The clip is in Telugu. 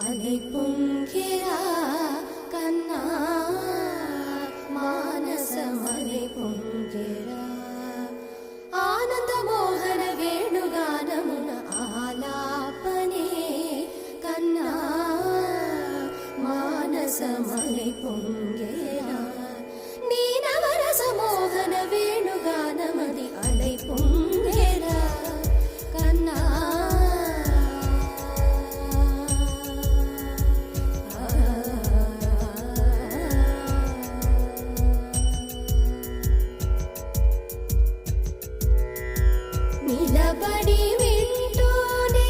అని పుంగిరా కన్నా మానసమని పుంగిరా ఆనందమోహన వేణుగానమున ఆలాపనే కన్నా మానసమని పుంగి నిలబడి వింటూనే